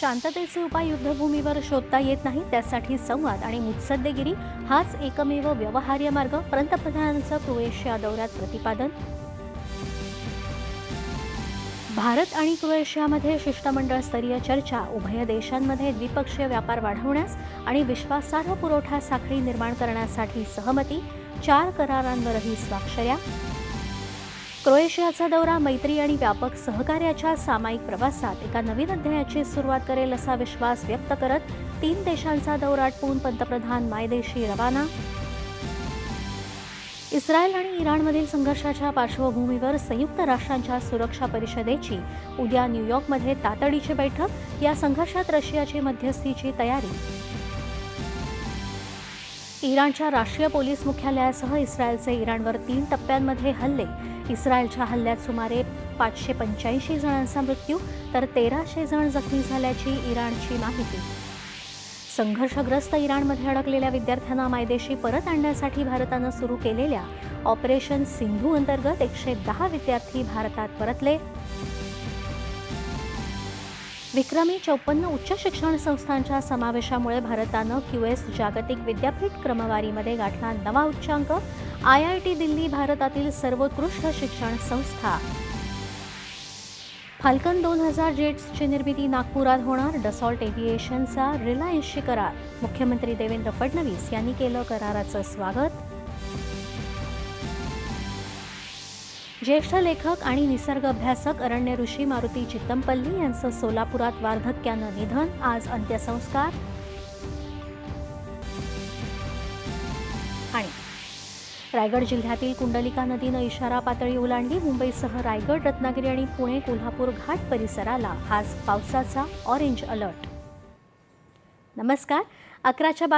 शांततेचे उपाय युद्धभूमीवर शोधता येत नाही त्यासाठी संवाद आणि मुत्सद्देगिरी हाच एकमेव व्यवहार्य मार्ग पंतप्रधानांचं क्रोएशिया दौऱ्यात प्रतिपादन. भारत आणि क्रोएशियामध्ये शिष्टमंडळ स्तरीय चर्चा उभय देशांमध्ये द्विपक्षीय व्यापार वाढवण्यास आणि विश्वासार्ह पुरवठा साखळी निर्माण करण्यासाठी सहमती चार करारांवरही स्वाक्षऱ्या. क्रोएशियाचा दौरा मैत्री आणि व्यापक सहकार्याच्या सामायिक प्रवासात एका नवीन अध्यायाची सुरुवात करेल असा विश्वास व्यक्त करत तीन देशांचा दौरा आटपून पंतप्रधान मायदेशी रवाना. इस्रायल आणि इराणमधील संघर्षाच्या पार्श्वभूमीवर संयुक्त राष्ट्रांच्या सुरक्षा परिषदेची उद्या न्यूयॉर्कमध्ये तातडीची बैठक या संघर्षात रशियाची मध्यस्थीची तयारी. इराणच्या राष्ट्रीय पोलीस मुख्यालयासह इस्रायलचे इराणवर तीन टप्प्यांमध्ये हल्ले. इस्रायलच्या हल्ल्यात सुमारे पाचशे पंच्याऐंशी जणांचा मृत्यू तर तेराशे जण जखमी झाल्याची इराणची माहिती. संघर्षग्रस्त इराणमध्ये अडकलेल्या विद्यार्थ्यांना मायदेशी परत आणण्यासाठी भारतानं सुरू केलेल्या ऑपरेशन सिंधू अंतर्गत एकशे दहा विद्यार्थी भारतात परतले. विक्रमी चौपन्न उच्च शिक्षण संस्थांच्या समावेशामुळे भारतानं क्यू एस जागतिक विद्यापीठ क्रमवारीमध्ये गाठला नवा उच्चांक आय आय टी दिल्ली भारतातील सर्वोत्कृष्ट शिक्षण संस्था. फाल्कन दोन हजार जेट्सची निर्मिती नागपुरात होणार डसॉल्ट एव्हिएशनचा रिलायन्सशी करार. मुख्यमंत्री देवेंद्र फडणवीस यांनी केलं कराराचं स्वागत. ज्येष्ठ लेखक आणि निसर्ग अभ्यासक अरण्य ऋषी मारुती चित्तमपल्ली यांचं सोलापुरात वार्धक्यानं निधन. आज अंत्यसंस्कार. आणि रायगड जिल्ह्यातील कुंडलिका नदीनं इशारा पातळी ओलांडली. मुंबईसह रायगड रत्नागिरी आणि पुणे कोल्हापूर घाट परिसराला आज पावसाचा ऑरेंज अलर्ट नमस्कार. अकराच्या बातम्या